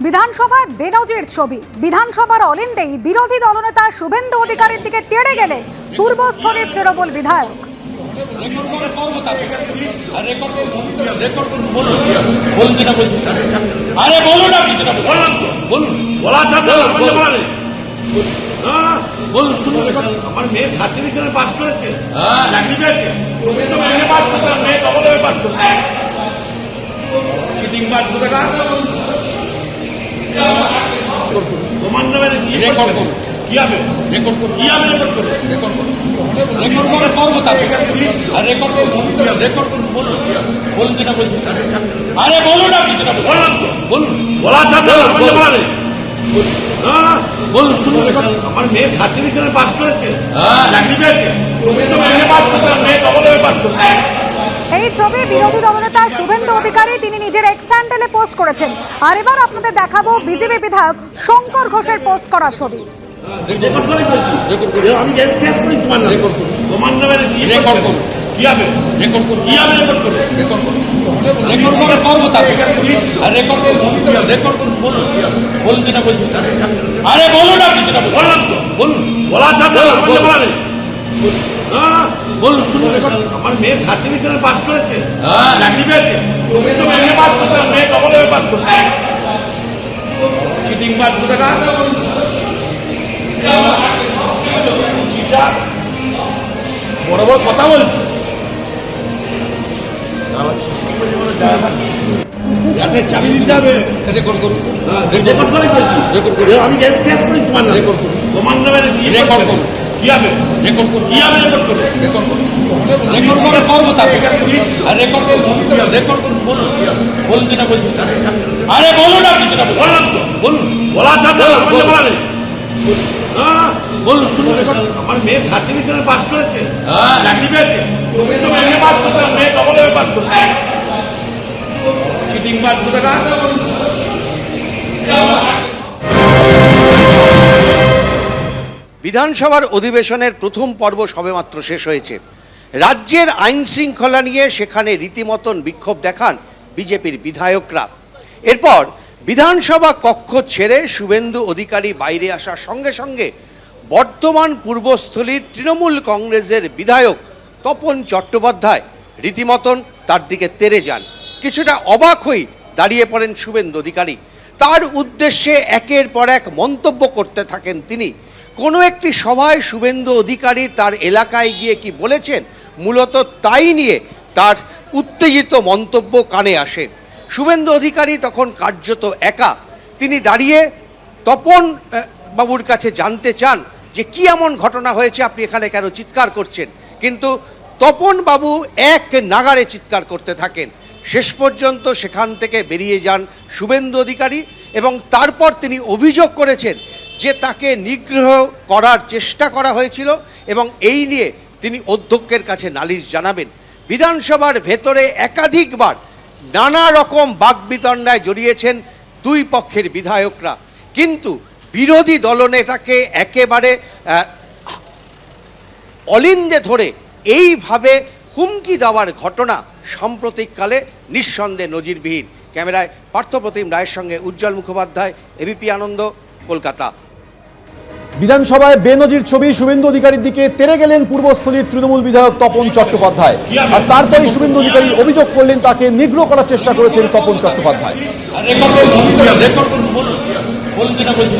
বিধানসভায় বেনজির ছবি। বিধানসভার অলিন্দেই বিরোধী দলনেতা শুভেন্দু অধিকারীর দিকে তেড়ে গেলে পূর্বস্থলীর তৃণমূল বিধায়ক। বলুন যেটা বলছি আরে বলুন আপনি যেটা বললাম বলুন। বলা ছাড়া বলতে পারে হ্যাঁ, বলুন। শুনুন আমার মেয়ে থার্ড ডিভিশনে পাস করেছে। চাকরি পেয়েছে। তুমি তো মেয়ে পাস করতে মেয়ে ডবল পাস করছে চিটিং কোথাকার তোমার নামে রেকর্ড করুন। কি হবে? রেকর্ড করুন। কি হবে রেকর্ড করে? রেকর্ড করুন। রেকর্ড করে করব আর রেকর্ড করুন রেকর্ড করুন বলুন। বলুন যেটা বলছি আরে বলুন আপনি যেটা বললাম বললাম বলুন। বলা ছাড়া হ্যাঁ, বলুন শুনুন। আমার মেয়ে থার্ড ডিভিশনে পাস করেছে। হ্যাঁ। চাকরি পেয়েছে। তুমি তো মেয়ে পাস করতে মেয়ে ডবল পাস করছে এই ছবি বিরোধী দলনেতা শুভেন্দু অধিকারী তিনি নিজের এক্স হ্যান্ডেলে পোস্ট করেছেন। আর এবার আপনাদের দেখাবো বিজেপি বিধায়ক শঙ্কর ঘোষের পোস্ট করা ছবি। আর বলুন। বলুন বলুন আপনি তো। বলুন। বলা হ্যাঁ, বলুন শুনুন আমার মেয়ে থার্ড ডিভিশনে পাস করেছে। হ্যাঁ। চাকরি পেয়েছে। তুমি তো মেয়ে পাস করতে মেয়ে ডবল হয়ে পাস করছে চিটিং বাদ কোথাকার বড় বড় কথা বলছি। যাতে চাবি দিতে হবে রেকর্ড করুন। রেকর্ড করে বলছি রেকর্ড আমি কেস করি তোমার নামে। রেকর্ড করুন। তোমার নামে রেকর্ড করুন। কি রেকর্ড করুন। কি রেকর্ড করে রেকর্ড করুন। রেকর্ড করে করব তাকে আর রেকর্ড করুন। রেকর্ড করুন। বলুন। বলুন যেটা বলছি। আরে বলুন আপনি যেটা বলুন। বলা হ্যাঁ, শুনুন। আমার মেয়ে ডিভিশনে পাস করেছে। হ্যাঁ। চাকরি পেয়েছে। তুমি তো মেয়ে পাস করতে মেয়ে ডবল পাস করছে। চিটিং বাদ কোথাকার বিধানসভার অধিবেশনের প্রথম পর্ব সবেমাত্র শেষ হয়েছে। রাজ্যের আইন শৃঙ্খলা নিয়ে সেখানে রীতিমতন বিক্ষোভ দেখান বিজেপির বিধায়করা। এরপর বিধানসভা কক্ষ ছেড়ে শুভেন্দু অধিকারী বাইরে আসার সঙ্গে সঙ্গে বর্তমান পূর্বস্থলীর তৃণমূল কংগ্রেসের বিধায়ক তপন চট্টোপাধ্যায় রীতিমতন তার দিকে তেরে যান। কিছুটা অবাক হয়ে দাঁড়িয়ে পড়েন শুভেন্দু অধিকারী। তার উদ্দেশ্যে একের পর এক মন্তব্য করতে থাকেন তিনি। কোনো একটি সভায় শুভেন্দু অধিকারী তার এলাকায় গিয়ে কি বলেছেন? মূলত তাই নিয়ে তার উত্তেজিত মন্তব্য কানে আসে। শুভেন্দু অধিকারী তখন কার্যত একা। তিনি দাঁড়িয়ে তপন বাবুর কাছে জানতে চান যে কি এমন ঘটনা হয়েছে, আপনি এখানে কেন চিৎকার করছেন? কিন্তু তপন বাবু এক নাগারে চিৎকার করতে থাকেন। শেষ পর্যন্ত সেখান থেকে বেরিয়ে যান শুভেন্দু অধিকারী এবং তারপর তিনি অভিযোগ করেছেন যে তাকে নিগ্রহ করার চেষ্টা করা হয়েছিল এবং এই নিয়ে তিনি অধ্যক্ষের কাছে নালিশ জানাবেন। বিধানসভার ভেতরে একাধিকবার নানা রকম বাগবিতণ্ডায় জড়িয়েছেন দুই পক্ষের বিধায়করা। কিন্তু বিরোধী দলনেতাকে একেবারে অলিন্দে ধরে এইভাবে হুমকি দেওয়ার ঘটনা সাম্প্রতিককালে নিঃসন্দেহে নজিরবিহীন। ক্যামেরায় পার্থপ্রতিম রায়ের সঙ্গে উজ্জ্বল মুখোপাধ্যায় এবিপি আনন্দ, কলকাতা। বিধানসভায় বেনজির ছবি শুভেন্দু অধিকারীর দিকে তেরে গেলেন পূর্বস্থলীর তৃণমূল বিধায়ক তপন চট্টোপাধ্যায়। আর তারপরে শুভেন্দু অধিকারী অভিযোগ করলেন তাকে নিগ্রহ করার চেষ্টা করেছেন তপন চট্টোপাধ্যায়। আর রেকর্ড করুন রেকর্ড করুন বলুন বলুন যেটা বলছি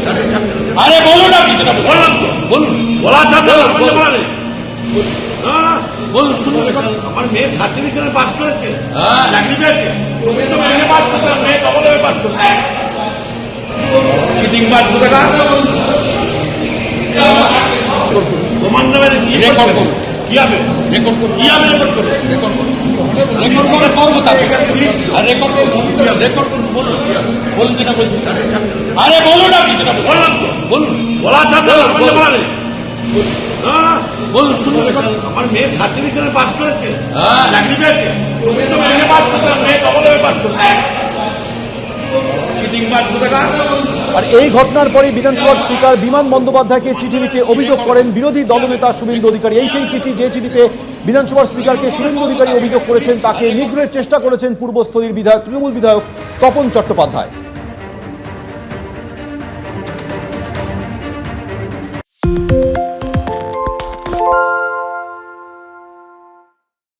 আরে বলুন আপনি যেটা বললাম বললাম বলুন বলা ছাড়া বলতে হ্যাঁ, বলুন শুনুন আমার মেয়ে থার্ড ডিভিশনে পাস করেছে। হ্যাঁ। চাকরি পেয়েছে। তুমি তো মেয়ে পাস করতে মেয়ে ডবল পাস করছে। চিটিং বাদ কোথাকার তোমার নামে রেকর্ড করুন। কি হবে? রেকর্ড করুন। কি হবে রেকর্ড করে? রেকর্ড করুন। রেকর্ড করে করব তাকে আর রেকর্ড করুন রেকর্ড করুন বলুন। বলুন যেটা বলছি আরে বলুন আপনি যেটা বললাম বললাম বলুন। বলা ছাড়া হ্যাঁ, বলুন শুনুন। আমার মেয়ে থার্ড ডিভিশনে পাস করেছে। হ্যাঁ। চাকরি পেয়েছে। তুমি তো মেয়ে পাস করতে মেয়ে ডবল পাস আর এই ঘটনার পরে বিধানসভার স্পিকার বিমান বন্দ্যোপাধ্যায়কে চিঠি লিখে অভিযোগ করেন বিরোধী দলনেতা শুভেন্দু অধিকারী। এই সেই চিঠি যে চিঠিতে বিধানসভার স্পিকারকে শুভেন্দু অধিকারী অভিযোগ করেছেন, তাকে নিগ্রহের চেষ্টা করেছেন পূর্বস্থলীর বিধায়ক, তৃণমূল বিধায়ক তপন চট্টোপাধ্যায়। thank you